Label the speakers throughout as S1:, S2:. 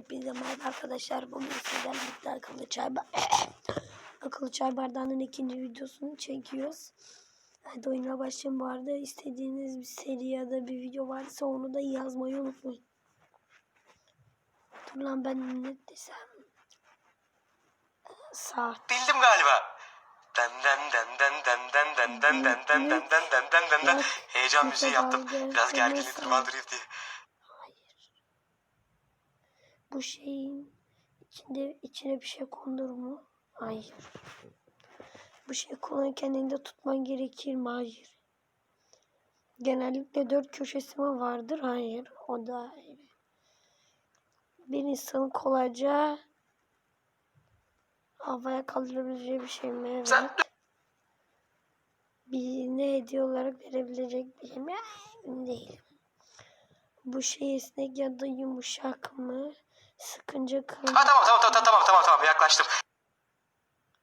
S1: Hepinize merhaba arkadaşlar. Bugün sizlerle birlikte akıllı çay, akıllı çay bardağının ikinci videosunu çekiyoruz. Hadi oyuna başlayalım. Bu arada istediğiniz bir seri ya da bir video varsa onu da yazmayı unutmayın. Dur lan ben ne desem. Saat.
S2: Bildim galiba. Den den den den den den den den den den den den den den den den Heyecan müziği yaptım. Biraz gerginliği tırmandırayım diye.
S1: Hayır. Bu şeyin içinde içine bir şey kondur mu? Hayır. Bu şey kullanırken elinde tutman gerekir mi? Hayır. Genellikle dört köşesi mi vardır? Hayır. O da ayrı. Bir insanın kolayca havaya kaldırabileceği bir şey mi? Evet.
S2: Sen
S1: Birine hediye olarak verebilecek bir şey mi? Emin değilim. Bu şey esnek ya da yumuşak mı? Sıkınca kalın.
S2: Ha tamam tamam tamam tamam tamam tamam yaklaştım.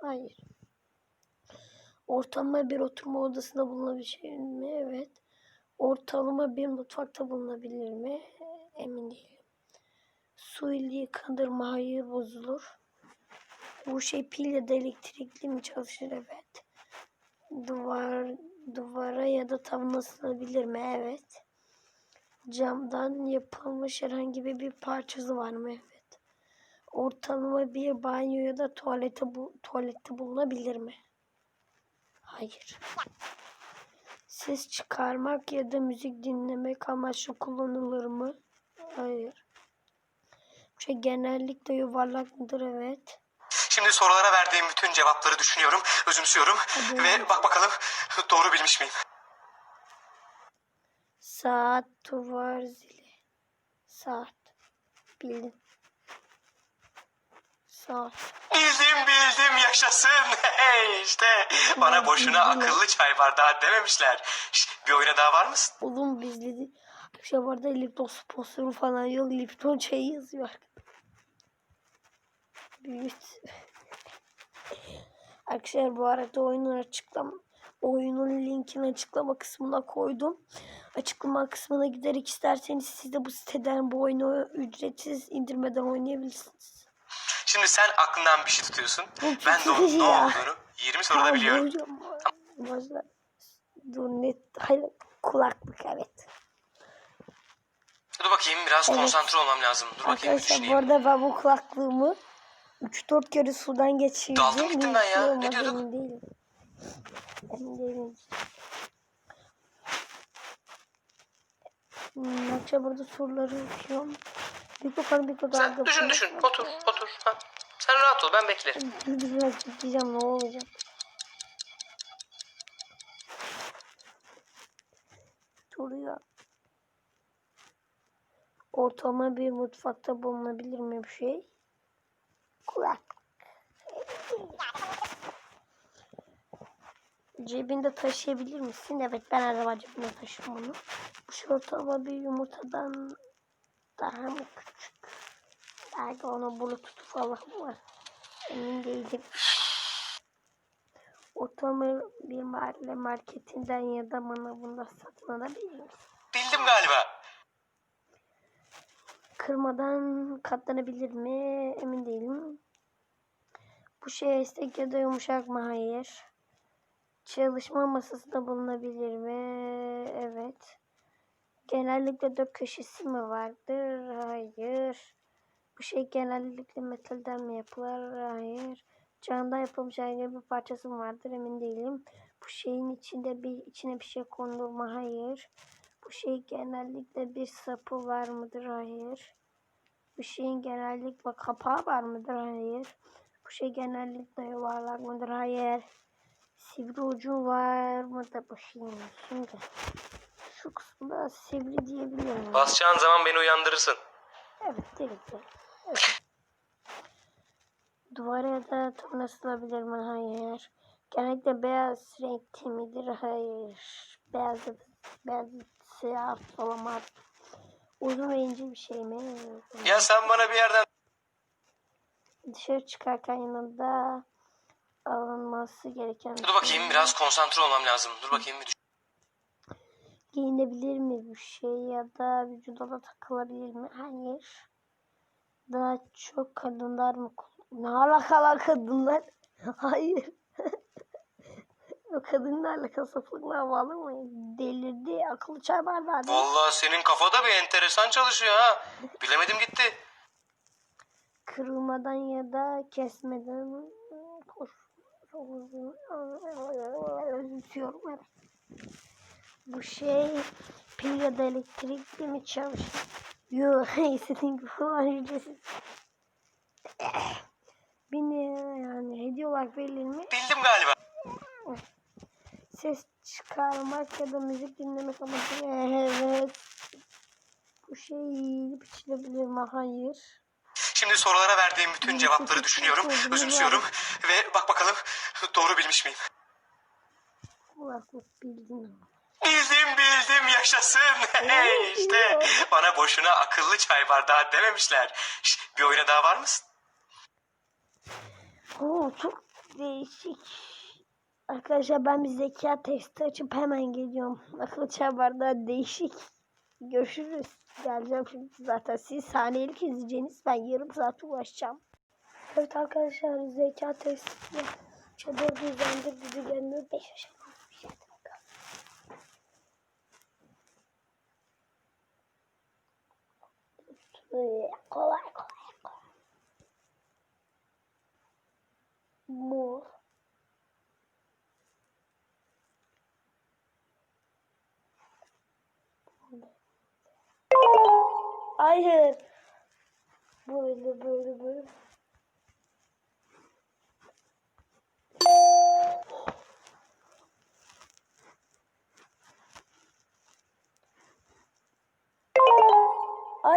S1: Hayır. Ortalama bir oturma odasında bulunabilir mi? Evet. Ortalama bir mutfakta bulunabilir mi? Emin değilim. Su ile yıkanır mı? Hayır bozulur. Bu şey pil ya da elektrikli mi çalışır? Evet. Duvar, duvara ya da tavana asılabilir mi? Evet. Camdan yapılmış herhangi bir parçası var mı? Evet. Ortalama bir banyo ya da tuvalete bu tuvalette bulunabilir mi? Hayır. Ses çıkarmak ya da müzik dinlemek amaçlı kullanılır mı? Hayır. Şey genellikle yuvarlak mıdır? Evet.
S2: Şimdi sorulara verdiğim bütün cevapları düşünüyorum, özümsüyorum
S1: Hadi.
S2: ve bak bakalım doğru bilmiş miyim?
S1: Saat, duvar zili. Saat. Bildim. Saat.
S2: Bildim bildim yaşasın. Hey işte bana boşuna akıllı çay bardağı dememişler. Şş, bir oyuna daha var mısın?
S1: Oğlum bizde bir şey var da Lipton sponsoru falan yok. Lipton çayı yazıyor. Büyüt. Arkadaşlar bu arada oyunun açıklama oyunun linkini açıklama kısmına koydum. Açıklama kısmına giderek isterseniz siz de bu siteden bu oyunu ücretsiz indirmeden oynayabilirsiniz.
S2: Şimdi sen aklından bir şey tutuyorsun. Ben de onun ne olduğunu 20 soruda biliyorum.
S1: Hocam. Dur net. Hayır kulaklık evet.
S2: Dur bakayım biraz
S1: Evet.
S2: konsantre olmam lazım. Dur bakayım
S1: Arkadaşlar bu arada ben bu kulaklığımı 3-4 kere sudan geçirdim.
S2: Daldım gittim ben ya.
S1: Nasıl
S2: Ne diyorduk?
S1: Değilim. Emin değilim. Hmm, Akşam burada soruları okuyorum. Bir bakalım bir kadar
S2: Sen düşün düşün. Otur otur. Ha. Sen rahat ol ben beklerim.
S1: Biraz bekleyeceğim ne olacak. Soruyor. Ortalama bir mutfakta bulunabilir mi bir şey? Kulak. Cebinde taşıyabilir misin? Evet ben her zaman cebimde taşıyorum bunu. Bu şey ortalama bir yumurtadan daha mı küçük? Belki onun bluetooth falan var. Emin değilim. Ortalama bir mahalle marketinden ya da manavında satın alabilir misin?
S2: Bildim galiba.
S1: Kırmadan katlanabilir mi? Emin değilim. Bu şey esnek ya da yumuşak mı? Hayır. Çalışma masasında bulunabilir mi? Evet. Genellikle dört köşesi mi vardır? Hayır. Bu şey genellikle metalden mi yapılır? Hayır. Camdan yapılmış herhangi bir parçası mı vardır? Emin değilim. Bu şeyin içinde bir içine bir şey konulur mu? Hayır. Bu şey genellikle bir sapı var mıdır? Hayır. Bu şeyin genellikle kapağı var mıdır? Hayır. Bu şey genellikle yuvarlak mıdır? Hayır. Sivri ucu var mıdır bu şeyin? Şimdi şu kısmında sivri diyebilirim.
S2: Basacağın zaman beni uyandırırsın.
S1: Evet delikli. Evet. Duvara da tavana asılabilir mi? Hayır. Genellikle beyaz renkte midir? Hayır. Beyaz ya da beyaz siyah olamaz. Uzun ve ince bir şey mi?
S2: Ya sen bana bir yerden
S1: Dışarı çıkarken yanında alınması gereken bir
S2: Dur bakayım biraz konsantre olmam lazım. Dur bakayım bir düşün.
S1: Giyinebilir mi bu şey ya da vücuda da takılabilir mi? Hayır. daha çok kadınlar mı? Ne alakalı kadınlar? Hayır. o kadınlarla kasaplıkla bağlı mı? Delirdi. Akıllı çay bardağı. değil.
S2: Vallahi senin kafada bir enteresan çalışıyor ha. Bilemedim gitti.
S1: Kırılmadan ya da kesmeden. Çok uzun. Özlüyorum evet. Bu şey pil ya da elektrikli mi çalışıyor? Yok istediğin gibi falan ücretsiz. Beni yani hediye olarak verilir mi?
S2: Bildim galiba.
S1: Ses çıkarmak ya da müzik dinlemek amacıyla evet. Bu şey yiyip içilebilir mi? Hayır.
S2: Şimdi sorulara verdiğim bütün cevapları düşünüyorum, özümsüyorum ve bak bakalım doğru bilmiş miyim?
S1: Kulaklık bildin.
S2: Bildim bildim yaşasın. İşte bana boşuna akıllı çay bardağı dememişler. Şş, bir oyuna daha var mısın?
S1: Oo, çok değişik. Arkadaşlar ben bir zeka testi açıp hemen geliyorum. Akıl çay bardağı değişik. Görüşürüz. Geleceğim şimdi zaten. Siz saniyelik izleyeceğiniz ben yarım saat uğraşacağım. Evet arkadaşlar zeka testi. Çadır düzendir bizi gelmiyor. 5 aşamalı bir şey. Bakalım. Kolay kolay kolay. Mor. Hayır. Böyle böyle böyle.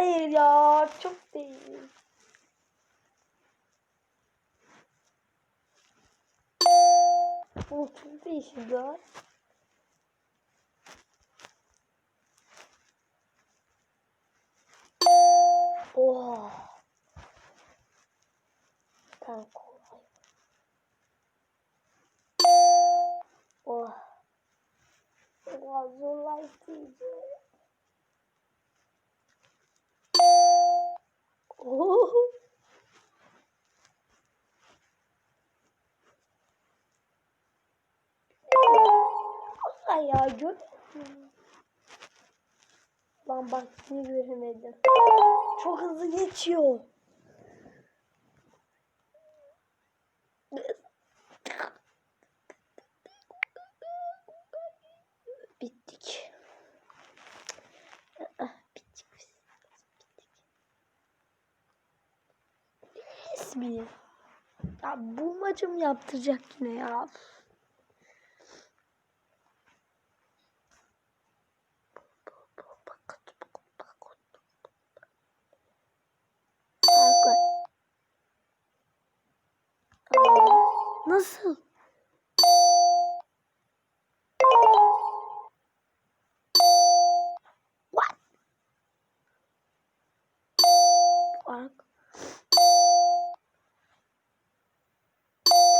S1: Hayır ya çok değil. Bu çok değişik ya. Oha. Tamam kolay. Oh. Biraz zorlaştırıcı. Lan bak yine göremedim. Çok hızlı geçiyor. Bittik. Ah, bittik biz. Bittik. Resmi. Ya bulmacım yaptıracak yine ya. 不是我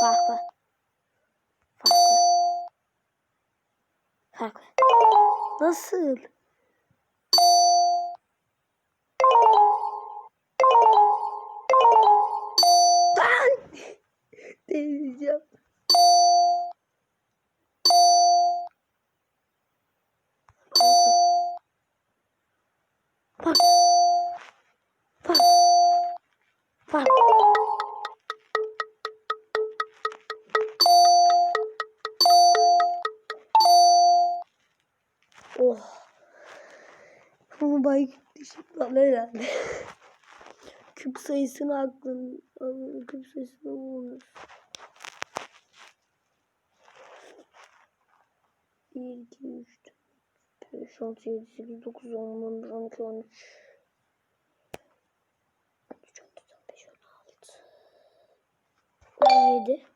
S1: 发发发发发发快乐死了 bay düşük lan herhalde. Küp sayısını aklın. Küp sayısını bulunur. 1, 2, 3, 4, 5, 6, 7, 8, 9, 10, 11, 12, 13. 13, 14, 15, 16. 17.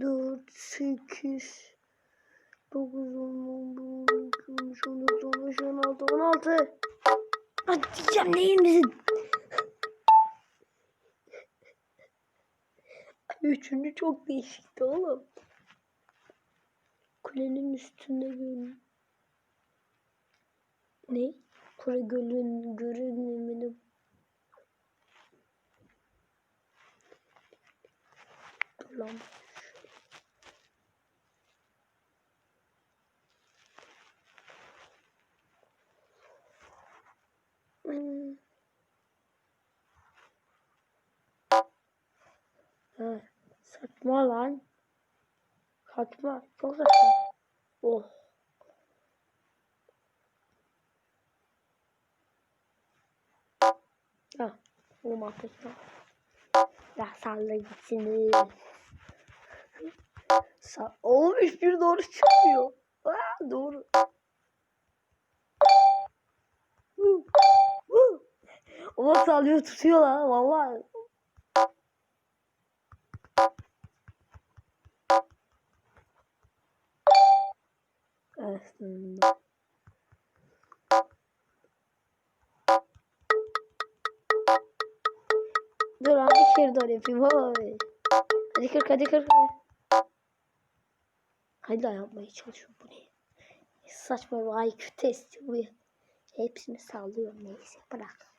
S1: 4, 5. 19 2 3 4 8 9 10 11 12 13 14 15 16 16 Hadi diyeceğim neyindesin? Üçüncü çok değişikti oğlum. Kulenin üstünde gölün. Ne? Kule gölün görünümünü lan. Hmm. Ha, saçma lan. Saçma. Çok saçma. Oh. Ha. Oğlum arkadaşlar. Ya salla gitsin. Sa Oğlum hiçbir doğru çıkmıyor. Aa, doğru. Hu, hu. Ama sallıyor tutuyor lan vallahi. Aslında. Dur abi bir doğru yapayım abi. Hadi kırk hadi kırk. Hadi daha yapmaya çalışıyorum bu? Saçma bir IQ testi bu ya. Hepsini sallıyorum neyse bırak.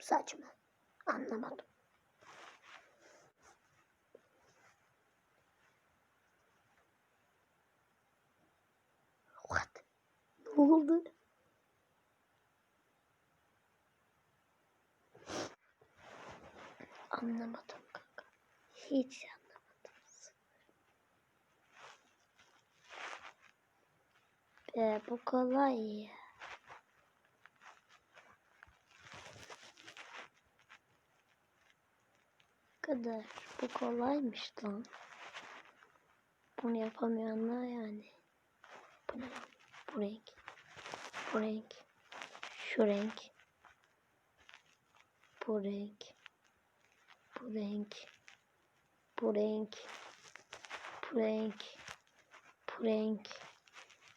S1: Saçma. Anlamadım. What? Ne oldu? Anlamadım kanka. Hiç anlamadım. Ee, bu kolay ya. kadar. Bu kolaymış lan. Bunu yapamayanlar yani. Bu ne? Bu renk. Bu renk. Şu renk. Bu renk. Bu renk. Bu renk. Bu renk. Bu renk.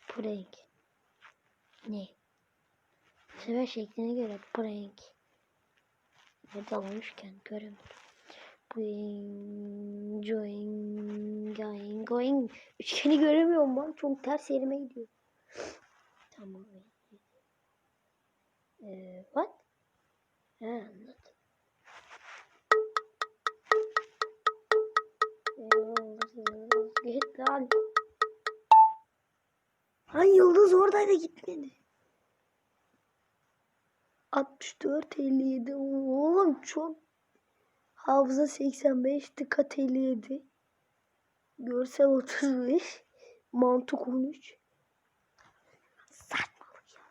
S1: Bu renk. Ne? Sever şekline göre bu renk. Nerede olmuşken göremiyorum. Boing, joing, going, going. Üçgeni göremiyorum ben. Çok ters yerime gidiyor. Tamam. Ee, what? Ha, anladım. Git lan. Lan yıldız oradaydı gitmedi. 64 57 oğlum çok hafıza 85 dikkat 57 görsel 35 mantık 13 saçmalık ya.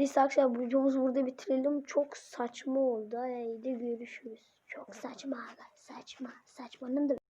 S1: Neyse arkadaşlar videomuzu burada bitirelim. Çok saçma oldu. Haydi görüşürüz. Çok saçma. Saçma. Saçmanın da